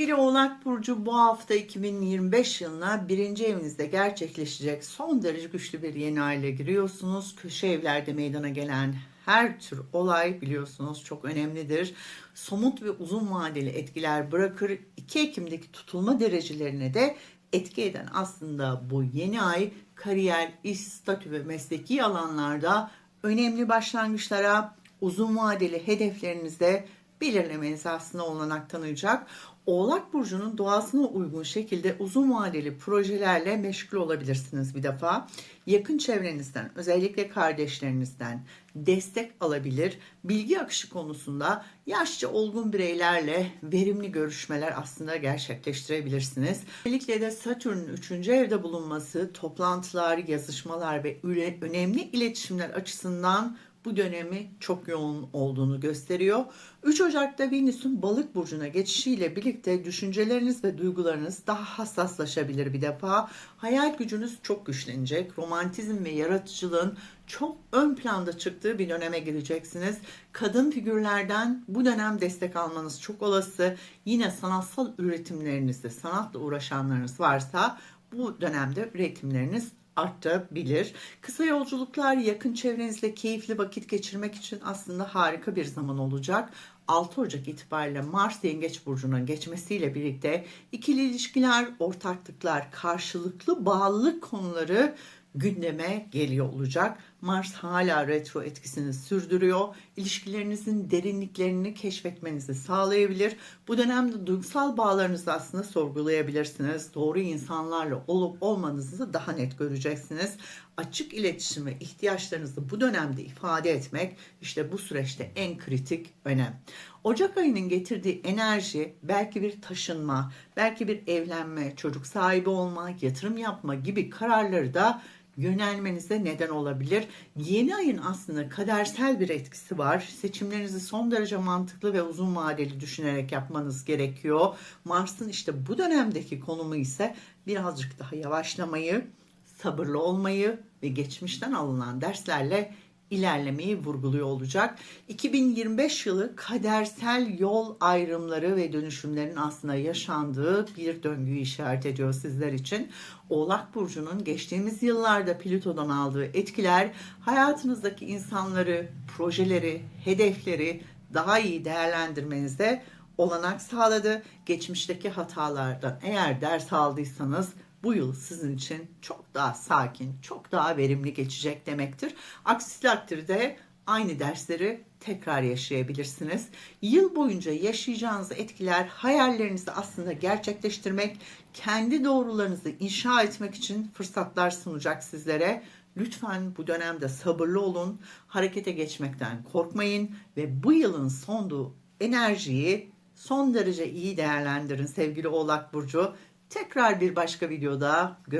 Sevgili Oğlak Burcu bu hafta 2025 yılına birinci evinizde gerçekleşecek son derece güçlü bir yeni aile giriyorsunuz. Köşe evlerde meydana gelen her tür olay biliyorsunuz çok önemlidir. Somut ve uzun vadeli etkiler bırakır. 2 Ekim'deki tutulma derecelerine de etki eden aslında bu yeni ay kariyer, iş, statü ve mesleki alanlarda önemli başlangıçlara, uzun vadeli hedeflerinizde belirlemenize aslında olanak tanıyacak. Oğlak Burcu'nun doğasına uygun şekilde uzun vadeli projelerle meşgul olabilirsiniz bir defa. Yakın çevrenizden, özellikle kardeşlerinizden destek alabilir. Bilgi akışı konusunda yaşça olgun bireylerle verimli görüşmeler aslında gerçekleştirebilirsiniz. Özellikle de Satürn'ün 3. evde bulunması toplantılar, yazışmalar ve önemli iletişimler açısından bu dönemi çok yoğun olduğunu gösteriyor. 3 Ocak'ta Venüs'ün balık burcuna geçişiyle birlikte düşünceleriniz ve duygularınız daha hassaslaşabilir bir defa. Hayal gücünüz çok güçlenecek. Romantizm ve yaratıcılığın çok ön planda çıktığı bir döneme gireceksiniz. Kadın figürlerden bu dönem destek almanız çok olası. Yine sanatsal üretimlerinizde sanatla uğraşanlarınız varsa bu dönemde üretimleriniz artabilir. Kısa yolculuklar yakın çevrenizle keyifli vakit geçirmek için aslında harika bir zaman olacak. 6 Ocak itibariyle Mars Yengeç Burcu'na geçmesiyle birlikte ikili ilişkiler, ortaklıklar, karşılıklı bağlılık konuları gündeme geliyor olacak. Mars hala retro etkisini sürdürüyor. İlişkilerinizin derinliklerini keşfetmenizi sağlayabilir. Bu dönemde duygusal bağlarınızı aslında sorgulayabilirsiniz. Doğru insanlarla olup olmadığınızı daha net göreceksiniz. Açık iletişim ve ihtiyaçlarınızı bu dönemde ifade etmek işte bu süreçte en kritik önem. Ocak ayının getirdiği enerji belki bir taşınma, belki bir evlenme, çocuk sahibi olma, yatırım yapma gibi kararları da yönelmenize neden olabilir. Yeni ayın aslında kadersel bir etkisi var. Seçimlerinizi son derece mantıklı ve uzun vadeli düşünerek yapmanız gerekiyor. Mars'ın işte bu dönemdeki konumu ise birazcık daha yavaşlamayı, sabırlı olmayı ve geçmişten alınan derslerle ilerlemeyi vurguluyor olacak. 2025 yılı kadersel yol ayrımları ve dönüşümlerin aslında yaşandığı bir döngüyü işaret ediyor sizler için. Oğlak Burcu'nun geçtiğimiz yıllarda Plüto'dan aldığı etkiler hayatınızdaki insanları, projeleri, hedefleri daha iyi değerlendirmenize olanak sağladı. Geçmişteki hatalardan eğer ders aldıysanız bu yıl sizin için çok daha sakin, çok daha verimli geçecek demektir. Aksi takdirde aynı dersleri tekrar yaşayabilirsiniz. Yıl boyunca yaşayacağınız etkiler hayallerinizi aslında gerçekleştirmek, kendi doğrularınızı inşa etmek için fırsatlar sunacak sizlere. Lütfen bu dönemde sabırlı olun, harekete geçmekten korkmayın ve bu yılın sonduğu enerjiyi son derece iyi değerlendirin sevgili Oğlak Burcu. Tekrar bir başka videoda görüşürüz.